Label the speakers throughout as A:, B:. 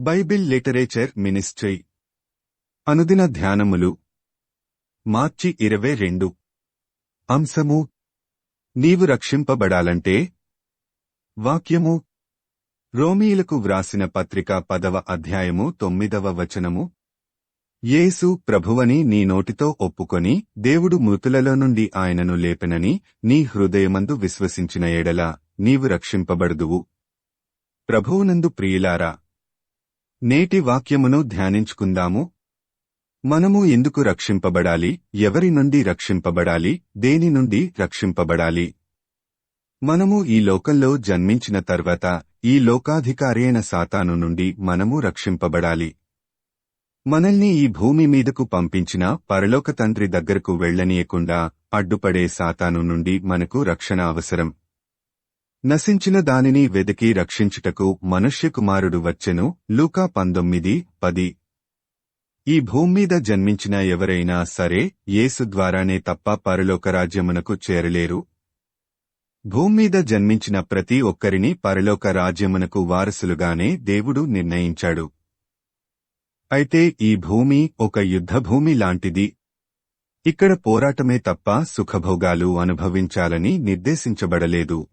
A: Bible literature ministry. అనుదిన ధ్యానములు. మార్చి ఇరవై రెండు. అంశము. నీవు రక్షింపబడాలంటే. వాక్యము. రోమీయులకు వ్రాసిన పత్రిక పదవ అధ్యాయము తొమ్మిదవ వచనము. యేసు ప్రభువని నీ నోటితో ఒప్పుకొని దేవుడు మృతులలో నుండి ఆయనను లేపెనని నీ హృదయమందు విశ్వసించిన ఎడల నీవు రక్షింపబడుదువు. ప్రభువునందు ప్రియులారా నేటి వాక్యమును ధ్యానించుకుందాము. మనము ఎందుకు రక్షింపబడాలి? ఎవరి నుండి రక్షింపబడాలి? దేని నుండి రక్షింపబడాలి? మనము ఈ లోకంలో జన్మించిన తర్వాత ఈ లోకాధికారైన సాతాను నుండి మనము రక్షింపబడాలి. మనల్ని ఈ భూమి మీదకు పంపించిన పరలోక తండ్రి దగ్గరకు వెళ్ళనీయకుండా అడ్డుపడే సాతాను నుండి మనకు రక్షణ అవసరం. నశించిన దానిని వెదకి రక్షించుటకు మనుష్యకుమారుడు వచ్చెను. లూకా పంతొమ్మిది పది. ఈ భూమ్మీద జన్మించిన ఎవరైనా సరే యేసు ద్వారానే తప్ప పరలోక రాజ్యమునకు చేరలేరు. భూమ్మీద జన్మించిన ప్రతి ఒక్కరిని పరలోక రాజ్యమునకు వారసులుగానే దేవుడు నిర్ణయించాడు. అయితే ఈ భూమి ఒక యుద్ధభూమి లాంటిది. ఇక్కడ పోరాటమే తప్ప సుఖభోగాలు అనుభవించాలని నిర్దేశించబడలేదు.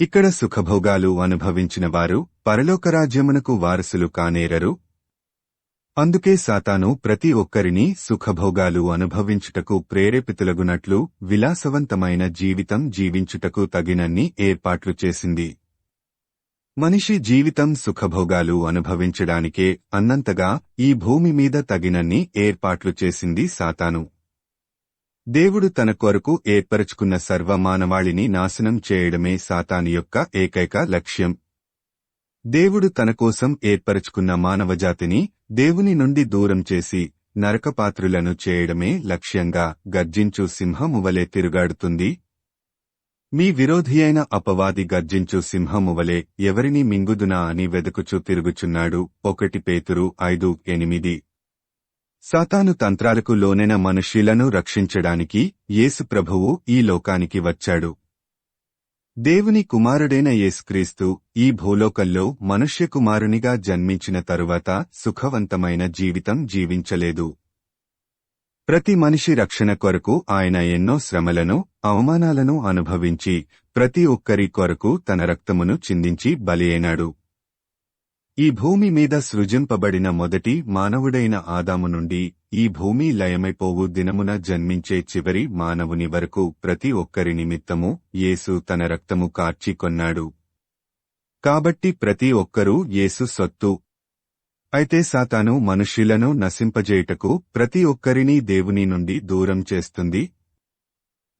A: ఇక్కడ సుఖభోగాలు అనుభవించిన వారు పరలోకరాజ్యమునకు వారసులు కానేరరు. అందుకే సాతాను ప్రతి ఒక్కరినీ సుఖభోగాలు అనుభవించుటకు ప్రేరేపితులగునట్లు విలాసవంతమైన జీవితం జీవించుటకు తగినన్ని ఏర్పాట్లు చేసింది. మనిషి జీవితం సుఖభోగాలు అనుభవించడానికే అన్నంతగా ఈ భూమి మీద తగినన్ని ఏర్పాట్లు చేసింది సాతాను. దేవుడు తన కొరకు ఏర్పరచుకున్న సర్వమానవాళిని నాశనం చేయడమే సాతాను యొక్క ఏకైక లక్ష్యం. దేవుడు తన కోసం ఏర్పరచుకున్న మానవజాతిని దేవుని నుండి దూరం చేసి నరకపాత్రులను చేయడమే లక్ష్యంగా గర్జించు సింహమువలే తిరుగాడుతుంది. మీ విరోధియైన అపవాది గర్జించు సింహమువలే ఎవరిని మింగుదునా అని వెదకుచూ తిరుగుచున్నాడు. ఒకటి పేతురు ఐదు ఎనిమిది. సాతాను తంత్రాలకు లోనైన మనుష్యులను రక్షించడానికి యేసుప్రభువు ఈ లోకానికి వచ్చాడు. దేవుని కుమారుడైన యేసుక్రీస్తు ఈ భూలోకంలో మనుష్యకుమారునిగా జన్మించిన తరువాత సుఖవంతమైన జీవితం జీవించలేదు. ప్రతి మనిషి రక్షణ కొరకు ఆయన ఎన్నో శ్రమలను అవమానాలను అనుభవించి ప్రతి ఒక్కరి కొరకు తన రక్తమును చిందించి బలి అయినాడు ఈ భూమి మీద సృజింపబడిన మొదటి మానవుడైన ఆదాము నుండి ఈ భూమి లయమైపోవు దినమున జన్మించే చివరి మానవుని వరకు ప్రతి ఒక్కరి నిమిత్తము యేసు తన రక్తము కార్చి కొన్నాడు. కాబట్టి ప్రతి ఒక్కరూ యేసు సొత్తు. అయితే సాతాను మనుష్యులను నశింపజేయుటకు ప్రతి ఒక్కరినీ దేవుని నుండి దూరం చేస్తుంది.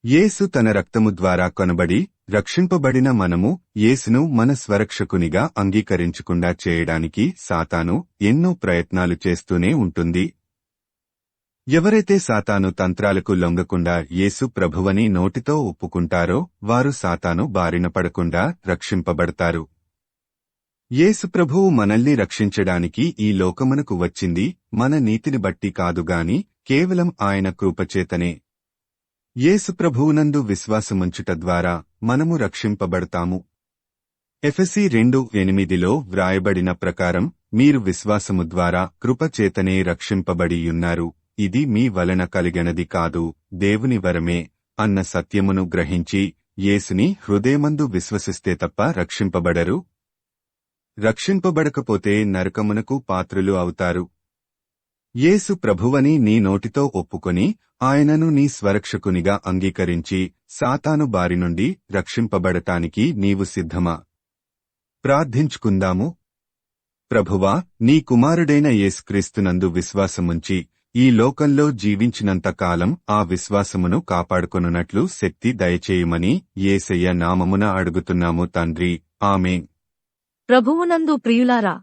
A: యేసు తన రక్తము ద్వారా కొనబడి రక్షింపబడిన మనము యేసును మన స్వరక్షకునిగా అంగీకరించకుండా చేయడానికి సాతాను ఎన్నో ప్రయత్నాలు చేస్తూనే ఉంటుంది. ఎవరైతే సాతాను తంత్రాలకు లొంగకుండా యేసు ప్రభువని నోటితో ఒప్పుకుంటారో వారు సాతాను బారిన పడకుండా రక్షింపబడతారు. యేసు ప్రభువు మనల్ని రక్షించడానికి ఈ లోకమునకు వచ్చింది మన నీతిని బట్టి కాదుగాని కేవలం ఆయన కృపచేతనే. ప్రభువునందు విశ్వాసముంచుట ద్వారా మనము రక్షింపబడతాము. ఎఫెసి రెండు ఎనిమిదిలో వ్రాయబడిన ప్రకారం మీరు విశ్వాసము ద్వారా కృపచేతనే రక్షింపబడియున్నారు. ఇది మీ వలన కలిగినది కాదు దేవుని వరమే అన్న సత్యమును గ్రహించి యేసుని హృదయమందు విశ్వసిస్తే తప్ప రక్షింపబడరు. రక్షింపబడకపోతే నరకమునకు పాత్రులు అవుతారు. యేసు ప్రభువని నీ నోటితో ఒప్పుకొని ఆయనను నీ స్వరక్షకునిగా అంగీకరించి సాతాను బారి నుండి రక్షింపబడటానికి నీవు సిద్ధమా? ప్రార్థించుకుందాము. ప్రభువా నీ కుమారుడైన యేసుక్రీస్తునందు విశ్వాసముంచి ఈ లోకంలో జీవించినంత కాలం ఆ విశ్వాసమును కాపాడుకొనున్నట్లు శక్తి దయచేయమని యేసయ్య నామమున అడుగుతున్నాము తండ్రి. ఆమె
B: ప్రభువునందు ప్రియులారా